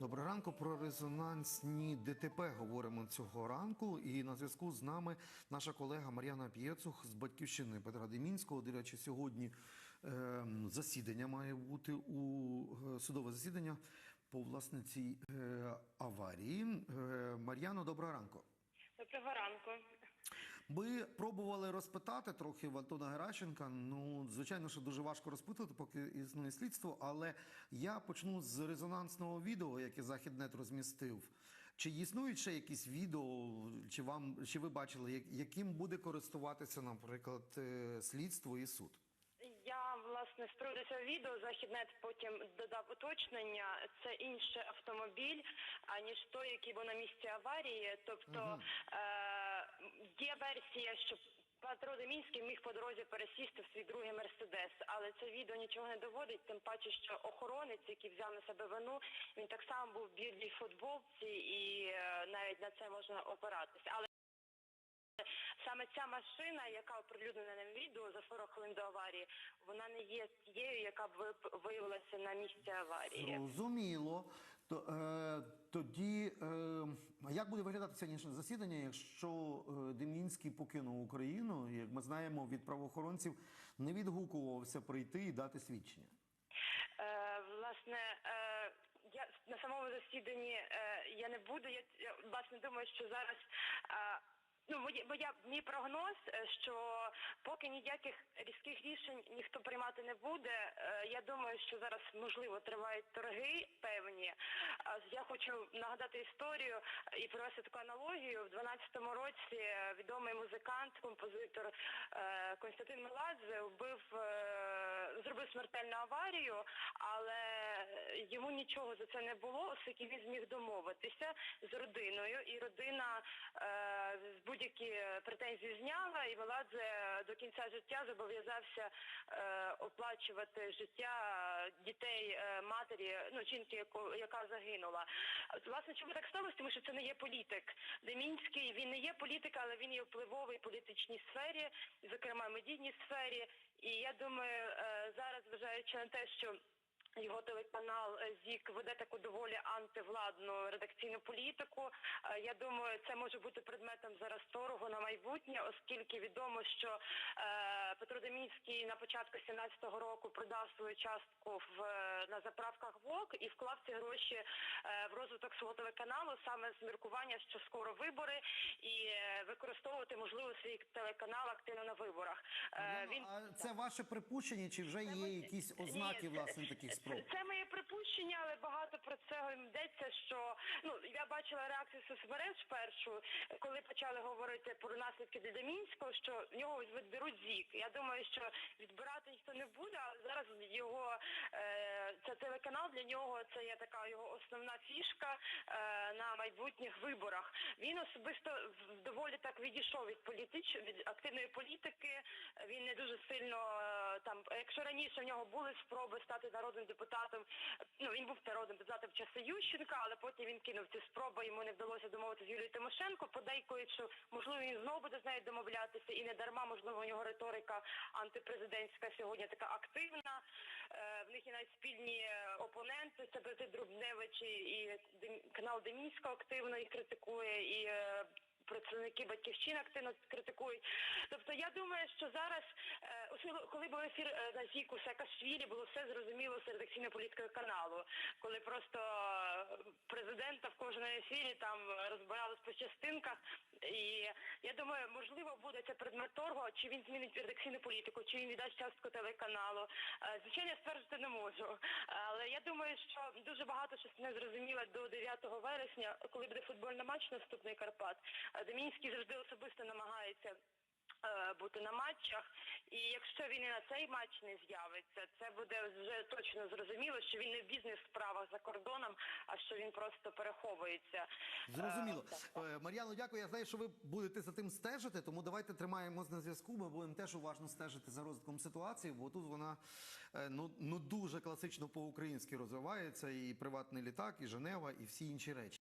Доброго ранку про резонансні ДТП говоримо цього ранку. І на зв'язку з нами наша колега Мар'яна П'єцух з батьківщини Петра Демінського. До речі, сьогодні е, засідання має бути у е, судове засідання по власне цій е, аварії. Е, Мар'яно, доброго ранку. Доброго ранку. Ми пробували розпитати трохи в Антона Геращенка. Ну, звичайно, що дуже важко розпитувати, поки існує слідство. Але я почну з резонансного відео, яке Західнет розмістив. Чи існують ще якісь відео, чи вам чи ви бачили, яким буде користуватися, наприклад, е, слідство і суд? Я власне цього відео західнет потім додав уточнення. Це інший автомобіль, аніж той, який був на місці аварії. Тобто е- є версія, що Петро Демінський міг по дорозі пересісти в свій другий мерседес, але це відео нічого не доводить. Тим паче, що охоронець, який взяв на себе вину, він так само був в білій футболці, і е, навіть на це можна опиратися. Але Саме ця машина, яка оприлюднена на відео за 40 хвилин до аварії, вона не є тією, яка б виявилася на місці аварії. Зрозуміло. То, е, тоді, е, як буде виглядати сьогоднішнє засідання, якщо е, Демінський покинув Україну, як ми знаємо, від правоохоронців не відгукувався прийти і дати свідчення? Е, власне, е, я на самому засіданні е, я не буду. Я, я власне думаю, що зараз. Е, Ну, моє, моя мій прогноз, е, що поки ніяких різких рішень ніхто приймати не буде. е, Я думаю, що зараз можливо тривають торги певні. Я хочу нагадати історію і провести таку аналогію. В 12-му році відомий музикант, композитор е, Константин Меладзе вбив, зробив смертельну аварію, але йому нічого за це не було, оскільки він зміг домовитися з родиною, і родина е, будь-які претензії зняла, і Меладзе до кінця життя зобов'язався е, оплачувати життя дітей е, матері, ну жінки, яко- яка загинула. Власне, чому так сталося? Тому що це не є політик. Демінський він не є політик, але він є впливовий в політичній сфері, зокрема медійній сфері. І я думаю, е, зараз, зважаючи на те, що його телеканал ЗІК веде таку доволі антивладну редакційну політику. Е, Я думаю, це може бути предметом зараз торгу на майбутнє, оскільки відомо, що е, Петро Демінський на початку 17-го року продав свою частку в е, на заправках ВОК і вклав ці гроші е, в розвиток свого телеканалу саме з міркування, що скоро вибори, і е, використовувати можливо свій телеканал активно на виборах. Е, Ну, а це ваше припущення, чи вже є якісь ознаки Ні, власне таких спроб? Це, це моє припущення, але багато про це йдеться. Що ну я бачила реакцію соцмереж першу, коли почали говорити про наслідки для Демінського, що в нього відберуть зік. Я думаю, що відбирати ніхто не буде. а зараз його е, це телеканал для нього. Це є така його основна фішка е, на майбутніх виборах. Він особисто доволі так відійшов від політич від активної політики. Він не дуже сильно е, там, якщо раніше в нього були спроби стати народним депутатом, ну він був народним депутатом в часи Ющенка, але потім він кинув ці спроби, йому не вдалося домовитися з Юлією Тимошенко. Подейкують, що можливо він знову буде з нею домовлятися, і не дарма, можливо, у нього риторика антипрезидентська сьогодні така активна. Е, В них є навіть спільні е, опоненти, це Брати Друбневич і, і канал Демінського активно їх критикує і. Представники батьківщини активно критикують. Тобто я думаю, що зараз, е, особливо, коли був ефір е, на Зіку Саакашвілі, було все зрозуміло з редакційної політики каналу, коли просто е, президента в кожному ефірі там розбирали по частинках. І я думаю, можливо, буде це предмет торгу, чи він змінить редакційну політику, чи він віддасть частку телеканалу. Е, Звичайно, я стверджувати не можу. Але я думаю, що дуже багато щось не зрозуміло до 9 вересня, коли буде футбольний матч наступний Карпат. Домінський завжди особисто намагається. Бути на матчах, і якщо він і на цей матч не з'явиться, це буде вже точно зрозуміло, що він не в бізнес-справах за кордоном, а що він просто переховується. Зрозуміло. Е. Е, Мар'яно, дякую. Я знаю, що ви будете за тим стежити, тому давайте тримаємось на зв'язку. Ми будемо теж уважно стежити за розвитком ситуації, бо тут вона е, ну, ну дуже класично по-українськи розвивається, і приватний літак, і Женева, і всі інші речі.